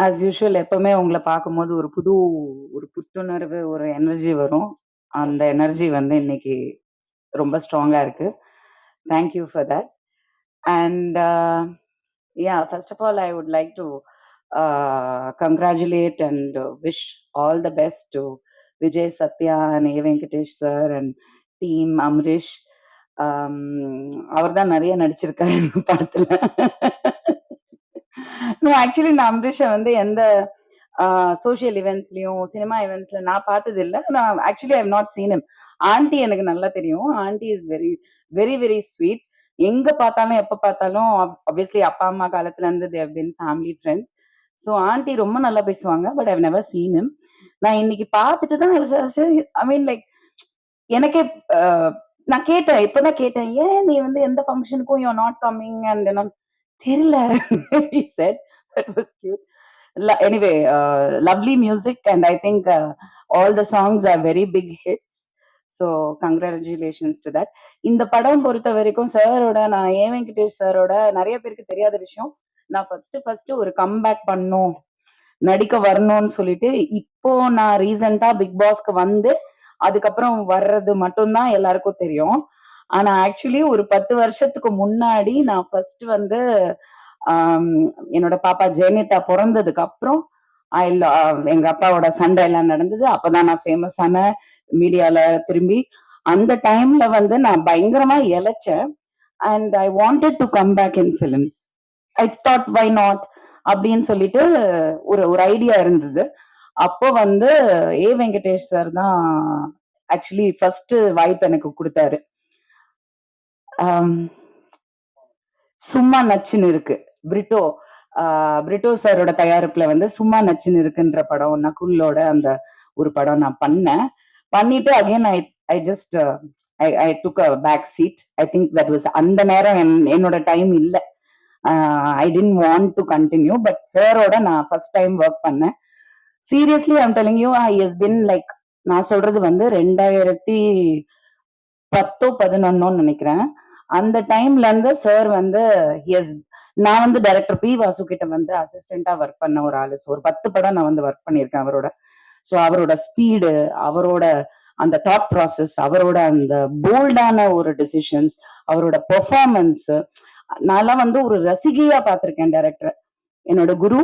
As usual எப்பவுமே உங்களை பார்க்கும்போது ஒரு புது ஒரு புத்துணர்வு, ஒரு எனர்ஜி வரும். அந்த எனர்ஜி வந்து இன்னைக்கு ரொம்ப ஸ்ட்ராங்காக இருக்கு. Thank you for that. And yeah first of all I would like to uh, congratulate and all wish all the best to Vijay Satya and A. Venkatesh sir and team Amrish. Um, அவர் தான் நிறைய நடிச்சிருக்காரு இந்த no actually நான் அம்ரிஷை வந்து எந்த social இவெண்ட்ஸ்லயும் cinema இவெண்ட்ஸ்ல நான் பார்த்தது இல்லை நான் actually I not seen aunty எனக்கு நல்லா தெரியும். Aunty is very very very sweet எங்க பார்த்தாலும் எப்ப பார்த்தாலும் ஆப்வியஸ்லி அப்பா அம்மா காலத்துல இருந்து they've been family friends so aunty ரொம்ப நல்லா பேசுவாங்க but I've never seen him. நான் இன்னைக்கு பார்த்துட்டு தான் ஐ மீன் லைக் எனக்கே நான் கேட்டேன் இப்பதான் கேட்டேன் ஏன் நீ வந்து எந்த ஃபங்க்ஷனுக்கும் யூ நாட் கம்மிங் அண்ட் தெரியல he that was cute. La- anyway uh, lovely music and i think uh, all the songs are very big hits. So congratulations to that இந்த படம் பொறுத்த வரைக்கும் சாரோட நான் ஏ வெங்கடேஷ் சாரோட நிறைய பேருக்கு தெரியாத விஷயம். நான் ஃபர்ஸ்ட் ஃபர்ஸ்ட் ஒரு கம்பேக் பண்ணும். நடிக்க வரணும்னு சொல்லிட்டு இப்போ நான் ரீசெண்டா பிக் பாஸ்க்கு வந்து அதுக்கப்புறம் வர்றது மட்டும்தான் எல்லாருக்கும் தெரியும். ஆனா ஆக்சுவலி ஒரு பத்து வருஷத்துக்கு முன்னாடி நான் ஃபர்ஸ்ட் வந்து என்னோட பாப்பா ஜெயனிதா பிறந்ததுக்கு அப்புறம் எங்க அப்பாவோட சண்டை எல்லாம் நடந்தது. அப்பதான் நான் ஃபேமஸ் ஆன மீடியால திரும்பி அந்த டைம்ல வந்து நான் பயங்கரமா இழைச்சேன். And I wanted to come back in films I thought why not அப்படின்னு சொல்லிட்டு ஒரு ஒரு ஐடியா இருந்தது. அப்போ வந்து ஏ வெங்கடேஷ் சார் தான் ஆக்சுவலி ஃபர்ஸ்ட் வாய்ப்பு எனக்கு கொடுத்தாரு. சும்மா நச்சுன்னு இருக்கு. பிரிட்டோ பிரிட்டோ சாரோட தயாரிப்புல வந்து சும்மா நச்சுன்னு இருக்குன்ற படம் நகுல்லோட அந்த ஒரு படம் நான் பண்ணேன். பண்ணிட்டு again I I just I I took a back seat I think that was அந்த நேரம் என்- என்னோட டைம் இல்லை. I didn't want to continue but சாரோட நான் ஃபர்ஸ்ட் டைம் ஒர்க் பண்ணேன். Seriously I'm telling you I is been like நான் சொல்றது வந்து ரெண்டாயிரத்தி பத்தோ பதினொன்னோன்னு நினைக்கிறேன். அந்த டைம்ல இருந்து சார் வந்து எஸ் நான் வந்து டைரக்டர் பி வாசு கிட்ட வந்து அசிஸ்டண்டா ஒர்க் பண்ண ஒரு ஆளு. ஸோ ஒரு பத்து படம் நான் வந்து ஒர்க் பண்ணியிருக்கேன் அவரோட. ஸோ அவரோட ஸ்பீடு அவரோட அந்த தாட் ப்ராசஸ் அவரோட அந்த போல்டான ஒரு டெசிஷன்ஸ் அவரோட பெர்ஃபார்மன்ஸ் நான்லாம் வந்து ஒரு ரசிகையா பார்த்திருக்கேன் டைரக்டர் என்னோட குரு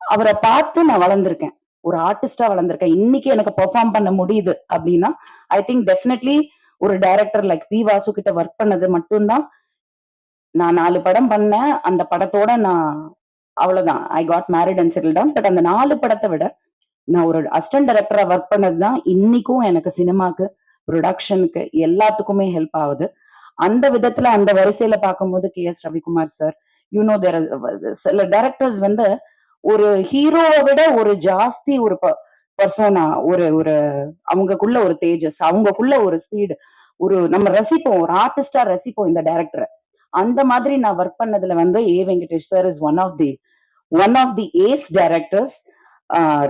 அவரை பார்த்து நான் வளர்ந்திருக்கேன். ஒரு ஆர்டிஸ்டா வளர்ந்திருக்கேன். இன்னைக்கு எனக்கு பெர்ஃபார்ம் பண்ண முடியுது அப்படின்னா ஐ திங்க் டெஃபினெட்லி ஒரு டைரக்டர் லைக் பி வாசு கிட்ட ஒர்க் பண்ணது மட்டும்தான் நான் நாலு படம் பண்ணேன். அந்த படத்தோட நான் அவ்வளவுதான். I got married and settle down but அந்த நாலு படத்தை விட நான் ஒரு அசிஸ்டன்ட் டைரக்டரா ஒர்க் பண்ணது தான் இன்னைக்கும் எனக்கு சினிமாக்கு ப்ரொடக்ஷனுக்கு எல்லாத்துக்குமே ஹெல்ப் ஆகுது. அந்த விதத்துல அந்த வரிசையில பார்க்கும்போது K S Ravikumar sir you know there சில டைரக்டர்ஸ் வந்து ஒரு ஹீரோவை விட ஒரு ஜாஸ்தி ஒரு பர்சோனா ஒரு ஒரு அவங்கக்குள்ள ஒரு தேஜஸ் அவங்கக்குள்ள ஒரு ஸ்பீடு ஒரு நம்ம ரசிப்போம். ஒரு ஆர்டிஸ்டா ரசிப்போம் இந்த டைரக்டரை அந்த மாதிரி நான் ஒர்க் பண்ணதுல வந்து A Venkatesh sir is one of the one of the ace directors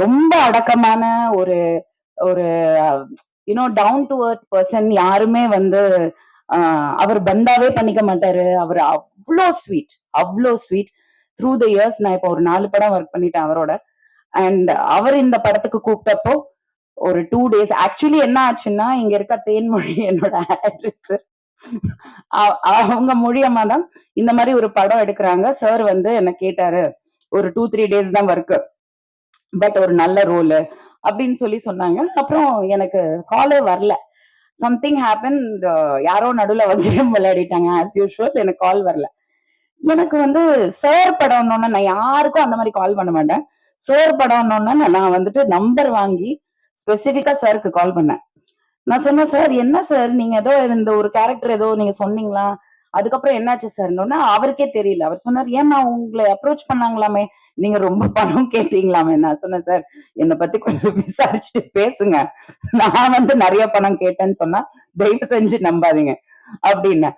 ரொம்ப அடக்கமான ஒரு ஒரு you know down to earth person யாருமே வந்து அவர் பந்தாவே பண்ணிக்க மாட்டாரு. அவர் அவ்வளோ ஸ்வீட் அவ்வளோ ஸ்வீட் த்ரூ த இயர்ஸ் நான் இப்போ ஒரு நாலு படம் ஒர்க் பண்ணிட்டேன் அவரோட. அண்ட் அவர் இந்த படத்துக்கு கூப்பிட்டப்போ ஒரு டூ டேஸ் ஆக்சுவலி என்ன ஆச்சுன்னா இங்க இருக்க தேன்மொழி என்னோட ஆக்ட்ரஸ் அவங்க மூலியமா தான் இந்த மாதிரி ஒரு படம் எடுக்கிறாங்க. சார் வந்து என்ன கேட்டாரு ஒரு டூ த்ரீ டேஸ் தான் ஒர்க் பட் ஒரு நல்ல ரோலு அப்படின்னு சொல்லி சொன்னாங்க. அப்புறம் எனக்கு காலே வரல. சம்திங் ஹேப்பன் யாரோ நடுவில் வந்து விளையாடிட்டாங்க. ஆஸ் யூஷுவல் எனக்கு கால் வரல. எனக்கு வந்து சார் படம்னோன்னா நான் யாருக்கும் அந்த மாதிரி கால் பண்ண மாட்டேன். சார் படம்னோன்னா நான் வந்துட்டு நம்பர் வாங்கி ஸ்பெசிஃபிக்கா சாருக்கு கால் பண்ணேன். நான் சொன்னேன் சார் என்ன சார்? நீங்க ஏதோ இந்த ஒரு கேரக்டர் ஏதோ நீங்க சொன்னீங்களா? அதுக்கப்புறம் என்னாச்சு சார்னு அவருக்கே தெரியல. அவர் சொன்னார் ஏமா உங்களை அப்ரோச் பண்ணாங்களாமே? நீங்க ரொம்ப பணம் கேட்டீங்களாமே? நான் சொன்னேன் சார் என்னை பத்தி கொஞ்சம் விசாரிச்சுட்டு பேசுங்க. நான் வந்து நிறைய பணம் கேட்டேன்னு சொன்னா தயவு செஞ்சு நம்பாதீங்க. அப்படின்னு.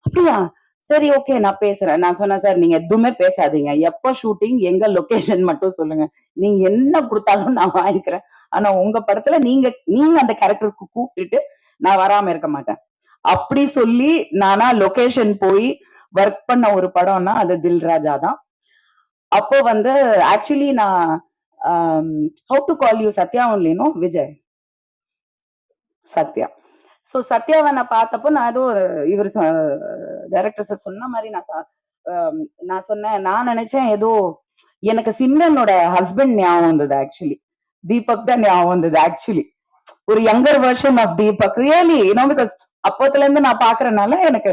அப்படியா? சரி ஓகே நான் பேசுறேன். நான் சொன்னேன் சார் நீங்க எதுவுமே பேசாதீங்க. எப்போ ஷூட்டிங் எங்க லொகேஷன் மட்டும் சொல்லுங்க. நீங்க என்ன கொடுத்தாலும் நான் வாங்கிக்கிறேன். ஆனா உங்க படத்துல நீங்க நீங்க அந்த கேரக்டருக்கு கூப்பிட்டுட்டு நான் வராம இருக்க மாட்டேன். அப்படி சொல்லி நானா லொகேஷன் போய் ஒர்க் பண்ண ஒரு படம்னா அது தில் ராஜா தான். அப்போ வந்து ஆக்சுவலி நான் how to call you Sathya ஒன்லினோ Vijay. Sathya. So சத்யாவை நான் பார்த்தப்போ நான் ஏதோ இவர் டைரக்டர்ஸ் சொன்ன மாதிரி நான் நான் சொன்னேன். நான் நினைச்சேன் ஏதோ எனக்கு சிம்ரனோட ஹஸ்பண்ட் ஞாபகம் வந்தது ஆக்சுவலி தீபக் தான் ஞாபகம் வந்தது ஆக்சுவலி ஒரு younger version of Deepak really you know because அப்போத்துல இருந்து நான் பாக்குறதுனால எனக்கு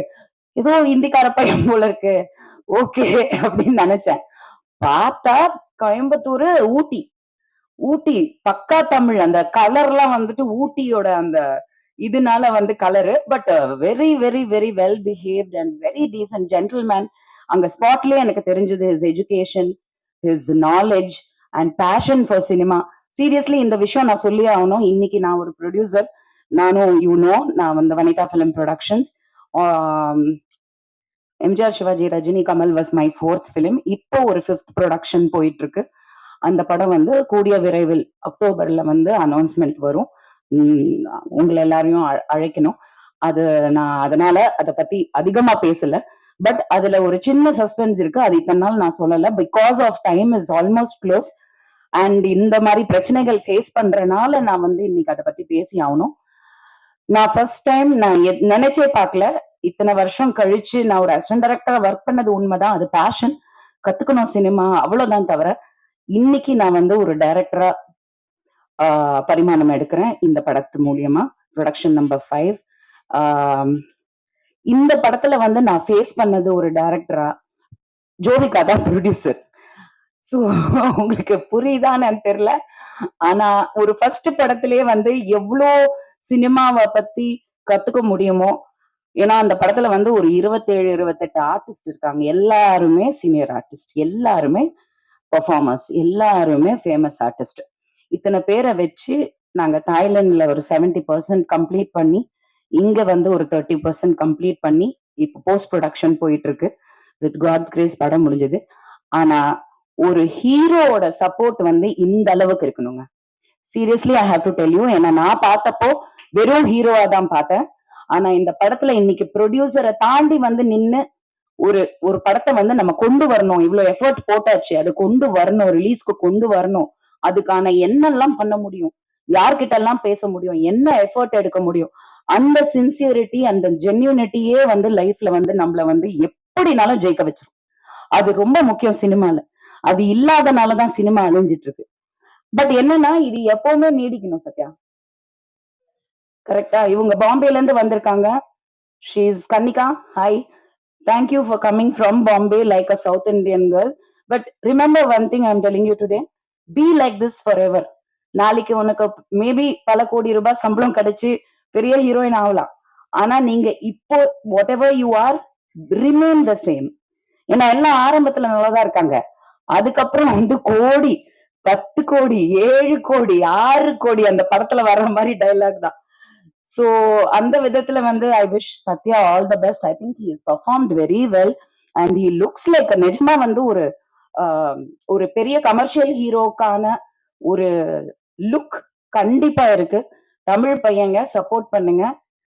ஏதோ இந்திக்கார பையன் போல இருக்கு. ஓகே அப்படின்னு நினைச்சேன். பார்த்தா கோயம்புத்தூர் ஊட்டி. ஊட்டி பக்கா தமிழ். அந்த கலர்லாம் வந்துட்டு ஊட்டியோட அந்த இதனால வந்து colour. But very very very well behaved and very decent gentleman அங்க ஸ்பாட்லயே எனக்கு தெரிஞ்சது his education his knowledge and passion for cinema seriously இந்த விஷயம் நான் சொல்லி ஆகணும். இன்னைக்கு நான் ஒரு ப்ரொடியூசர் நானும் யூ நோ நான் வந்து Vanitha film productions MGR Sivaji Rajini Kamal was my fourth film இப்போ ஒரு ஃபிஃப்த் ப்ரொடக்ஷன் போயிட்டு இருக்கு அந்த படம் வந்து கூடிய விரைவில் அக்டோபர்ல வந்து அனௌன்ஸ்மெண்ட் வரும். உம் உங்களை எல்லாரையும் அழைக்கணும். அது நான் அதனால அதை பத்தி அதிகமா பேசல. பட் அதுல ஒரு சின்ன சஸ்பென்ஸ் இருக்கு. அது இத்தனை நாள் நான் சொல்லல. Because of time is almost close and இந்த மாதிரி பிரச்சனைகள் ஃபேஸ் பண்றனால நான் வந்து இன்னைக்கு அதை பத்தி பேசி ஆகணும். நான் ஃபர்ஸ்ட் டைம் நான் எத்- நினைச்சே பார்க்கல. இத்தனை வருஷம் கழிச்சு நான் ஒரு அசிஸ்டன்ட் டைரக்டரா ஒர்க் பண்ணது உண்மைதான். அது பேஷன் கத்துக்கணும் சினிமா அவ்வளவுதான் தவிர இன்னைக்கு நான் வந்து ஒரு டைரக்டரா பரிமாணம் எடுக்கிறேன். இந்த படத்து மூலியமா. ப்ரொடக்ஷன் நம்பர் ஃபைவ் இந்த படத்துல வந்து நான் ஃபேஸ் பண்ணது ஒரு டைரக்டரா ஜோவிகா தான் ப்ரொடியூசர் உங்களுக்கு புரியுதான்னு எனக்கு தெரியல. ஆனா ஒரு ஃபர்ஸ்ட் படத்திலேயே வந்து எவ்வளோ சினிமாவை பத்தி கத்துக்க முடியுமோ ஏன்னா அந்த படத்துல வந்து ஒரு இருபத்தேழு இருபத்தெட்டு ஆர்டிஸ்ட் இருக்காங்க. எல்லாருமே சீனியர் ஆர்டிஸ்ட் எல்லாருமே பர்ஃபார்மர்ஸ் எல்லாருமே ஃபேமஸ் ஆர்டிஸ்ட் இத்தனை பேரை வச்சு நாங்க தாய்லாந்துல ஒரு 70% பர்சன்ட் கம்ப்ளீட் பண்ணி இங்க வந்து ஒரு தேர்ட்டி பர்சன்ட் கம்ப்ளீட் பண்ணி இப்போ போஸ்ட் ப்ரொடக்ஷன் போயிட்டு இருக்கு. வித் காட்ஸ் கிரேஸ் படம் முடிஞ்சது. ஆனா ஒரு ஹீரோவோட சப்போர்ட் வந்து இந்த அளவுக்கு இருக்கணுங்க. Seriously I have to tell you ஏன்னா நான் பார்த்தப்போ வெறும் ஹீரோவா தான் பார்த்தேன். ஆனா இந்த படத்துல இன்னைக்கு ப்ரொடியூசரை தாண்டி வந்து நின்னு ஒரு ஒரு படத்தை வந்து நம்ம கொண்டு வரணும். இவ்வளவு எஃபர்ட் போட்டாச்சு. அது கொண்டு வரணும். ரிலீஸ்க்கு கொண்டு வரணும். அதுக்கான என்னெல்லாம் பண்ண முடியும்? யார்கிட்ட எல்லாம் பேச முடியும்? என்ன எஃபர்ட் எடுக்க முடியும்? அந்த சின்சியரிட்டி அந்த ஜென்யூனிட்டியே வந்து லைஃப்ல வந்து நம்மள வந்து எப்படினாலும் ஜெயிக்க வச்சிரும். அது ரொம்ப முக்கியம் சினிமால. அது இல்லாதனாலதான் சினிமா அழிஞ்சிட்டு இருக்கு பட் என்னன்னா இது எப்பவுமே நீடிக்கணும் சத்யா. கரெக்டா இவங்க பாம்பேல இருந்து வந்திருக்காங்க she's Kannika hi thank you for coming from Bombay like a south Indian girl but remember one thing I'm telling you today be like this forever நாளைக்கு உனக்கு மேபி பல கோடி ரூபாய் சம்பளம் கிடைச்சு பெரிய ஹீரோயின் ஆகலாம். ஆனா நீங்க இப்போ whatever you are remain the same ஏன்னா எல்லாம் ஆரம்பத்துல நல்லாதான் இருக்காங்க. அதுக்கப்புறம் வந்து கோடி பத்து கோடி ஏழு கோடி ஆறு கோடி அந்த படத்துல வர்ற மாதிரி டைலாக் தான். சோ அந்த விதத்துல வந்து I wish Sathya all the best I think he is performed very well and he looks like நிஜமா வந்து ஒரு ஆஹ், ஒரு பெரிய கமர்ஷியல் ஹீரோக்கான ஒரு லுக் கண்டிப்பா இருக்கு. தமிழ் பையங்க சப்போர்ட் பண்ணுங்க.